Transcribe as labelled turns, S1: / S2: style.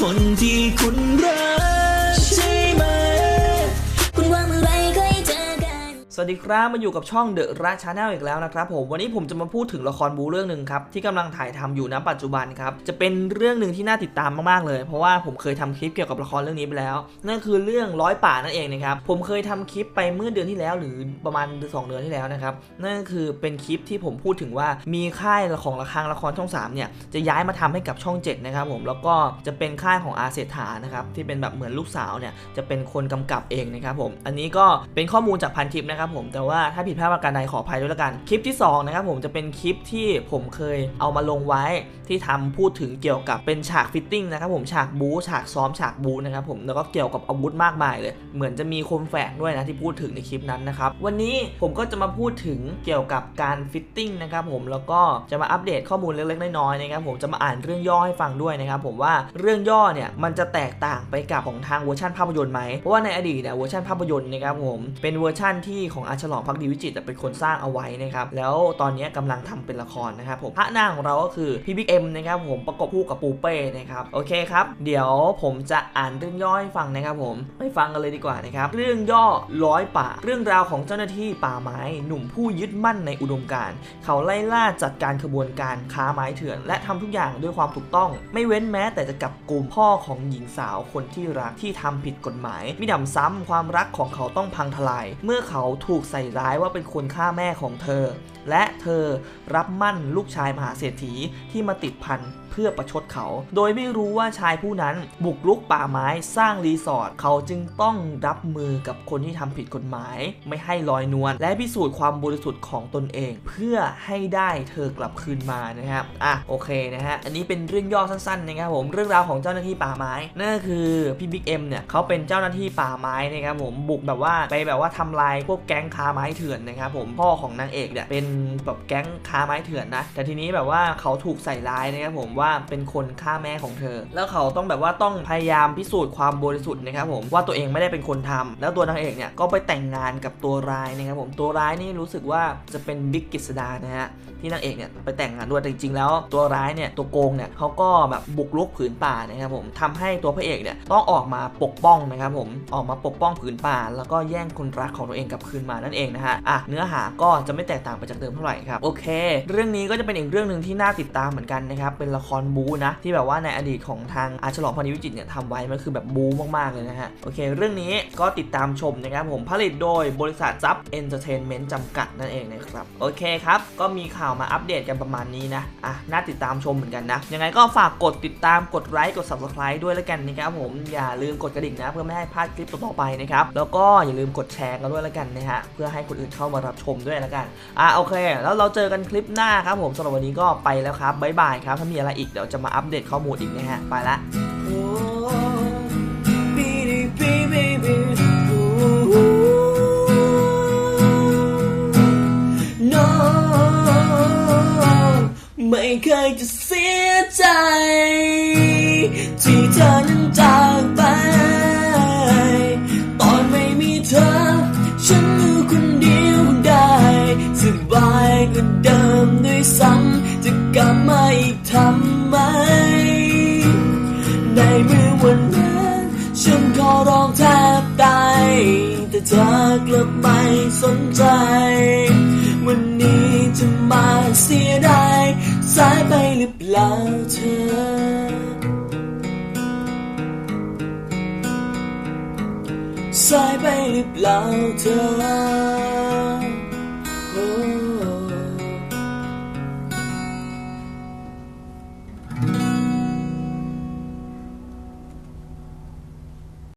S1: คนที่คุณรัก
S2: สวัสดีครับมาอยู่กับช่องเดอะราชาแนลอีกแล้วนะครับผมวันนี้ผมจะมาพูดถึงละครบูเรื่องหนึ่งครับที่กำลังถ่ายทำอยู่ณปัจจุบันครับจะเป็นเรื่องหนึ่งที่น่าติดตามมากๆเลย เพราะว่าผมเคยทำคลิปเกี่ยวกับละครเรื่องนี้ไปแล้ว นั่นคือเรื่องร้อยป่านั่นเองนะครับผมเคยทำคลิปไปเมื่อเดือนที่แล้ว หรือประมาณเดือนสองเดือนที่แล้วนะครับนั่นคือเป็นคลิปที่ผมพูดถึงว่ามีค่ายของละครละครช่อง3เนี่ยจะย้ายมาทำให้กับช่อง7นะครับผมแล้วก็จะเป็นค่ายของอาเศรษฐานะครับที่เป็นแบบเหมือนลูกสาวเนี่ยจะเป็นคนกำกับเองนะครับผมอันนี้ก็เป็นข้อมูลจากพันทิปนะครับผมแต่ว่าถ้าผิดพลาดประการใดขออภัยด้วยละกัน คลิปที่สองนะครับผมจะเป็นคลิปที่ผมเคยเอามาลงไว้ที่ทำพูดถึงเกี่ยวกับเป็นฉากฟิตติ้งนะครับผมฉากบู๊ฉากซ้อมฉากบู๊นะครับผมแล้วก็เกี่ยวกับอาวุธมากมายเลย เหมือนจะมีคมแฝกด้วยนะที่พูดถึงในคลิปนั้นนะครับวันนี้ผมก็จะมาพูดถึงเกี่ยวกับการฟิตติ้งนะครับผมแล้วก็จะมาอัปเดตข้อมูลเล็กๆน้อยๆนะครับผมจะมาอ่านเรื่องย่อให้ฟังด้วยนะครับผมว่าเรื่องย่อเนี่ยมันจะแตกต่างไปกับของทางเวอร์ชันภาพยนตร์ไหมเพราะว่าในอดีตเนี่ยเวอร์ชันภาพยนตร์นะครับผมเป็นเวอร์ชันที่ของอาฉลองพักดีวิจิตเป็นคนสร้างเอาไว้นะครับแล้วตอนนี้กำลังทำเป็นละครนะครับผมพระนางของเราก็คือพี่บิ๊กเอ็มนะครับผมประกบคู่กับปูเป้นะครับโอเคครับเดี๋ยวผมจะอ่านเรื่องย่อให้ฟังนะครับผมไปฟังกันเลยดีกว่านะครับเรื่องย่อร้อยป่า เรื่องราวของเจ้าหน้าที่ป่าไม้ หนุ่มผู้ยึดมั่นในอุดมการเขาไล่ล่าจัดการขบวนการค้าไม้เถื่อน และทำทุกอย่างด้วยความถูกต้อง ไม่เว้นแม้แต่จะกับกลุ่มพ่อของหญิงสาวคนที่รักที่ทำผิดกฎหมายมิหนำซ้ำความรักของเขาต้องพังทลาย เมื่อเขาถูกใส่ร้ายว่าเป็นคนฆ่าแม่ของเธอ และเธอรับมั่นลูกชายมหาเศรษฐีที่มาติดพันเพื่อประชดเขา โดยไม่รู้ว่าชายผู้นั้นบุกรุกป่าไม้สร้างรีสอร์ทเขาจึงต้องรับมือกับคนที่ทำผิดกฎหมาย ไม่ให้ลอยนวลและพิสูจน์ความบริสุทธิ์ของตนเอง เพื่อให้ได้เธอกลับคืนมานะครับอะโอเคนะฮะอันนี้เป็นเรื่องย่อสั้นๆนะครับผมเรื่องราวของเจ้าหน้าที่ป่าไม้นั่นก็คือพี่บิ๊กเอ็มเนี่ยเขาเป็นเจ้าหน้าที่ป่าไม้นะครับผมบุกแบบว่าไปแบบว่าทำลายพวกแกก๊งค้าไม้เถื่อนนะครับผมพ่อของนางเอกเนี่ยเป็นแบบแก๊งค้าไม้เถื่อนนะ แต่ทีนี้แบบว่าเขาถูกใส่ร้ายนะครับผมว่าเป็นคนฆ่าแม่ของเธอ แล้วเขาต้องแบบว่าต้องพยายามพิสูจน์ความบริสุทธิ์นะครับผมว่าตัวเองไม่ได้เป็นคนทำแล้วตัวนางเอกเนี่ยก็ไปแต่งงานกับตัวร้ายนะครับผมตัวร้ายนี่รู้สึกว่าจะเป็นบิ๊กกิษดานะฮะที่นางเอกเนี่ยไปแต่งงานด้วยจริง ๆ แล้วตัวร้ายเนี่ยตัวโกงเนี่ยเขาก็แบบบุกรุกผืนป่านะครับผมทำให้ตัวพระเอกเนี่ยต้องออกมาปกป้องนะครับผมออกมาปกป้องผืนป่า แล้วก็แย่งคนรักของตัวเองกลับคืนมานั่นเองนะฮะอะเนื้อหาก็จะไม่แตกต่างไปจากเดิมเท่าไหร่ครับโอเค เรื่องนี้ก็จะเป็นอีกเรื่องหนึ่งที่น่าติดตามเหมือนกันนะครับเป็นละครบูนะที่แบบว่าในอดีตของทางอาฉลองพนิวิจิตเนี่ยทำไว้มันคือแบบบูมากๆเลยนะฮะโอเค เรื่องนี้ก็ติดตามชมนะครับผมผลิตโดยบริษัทซับเอนเตอร์เทนเมนต์จำกัดนั่นเองนะครับโอเคครับก็มีข่าวมาอัปเดตกันประมาณนี้นะอะน่าติดตามชมเหมือนกันนะยังไงก็ฝากกดติดตามกดไลค์กด subscribe ด้วยแล้วกันนะครับผมอย่าลืมกดกระดิ่งนะเพื่อไม่ให้พลาดคลิปต่อๆไปนะครับแล้วก็อย่าลืมกดแชร์กันด้วยแล้วกันนะฮะเพื่อให้คนอื่นเข้ามารับชมด้วยละกันอะโอเค แล้วเราเจอกันคลิปหน้าครับผมสำหรับวันนี้ก็ไปแล้วครับบ๊ายบายครับถ้ามีอะไรอีกเดี๋ยวจะมาอัปเดตข้อมูลอีกนะฮะไปละ
S1: เดิมด้วยซ้ำจะกลับมาอีกทำไม ในเมื่อวันนั้นฉันขอร้องแทบตายแต่เธอกลับไม่สนใจ วันนี้จะมาเสียดายสายไปหรือเปล่าเธอสายไปหรือเปล่าเธอ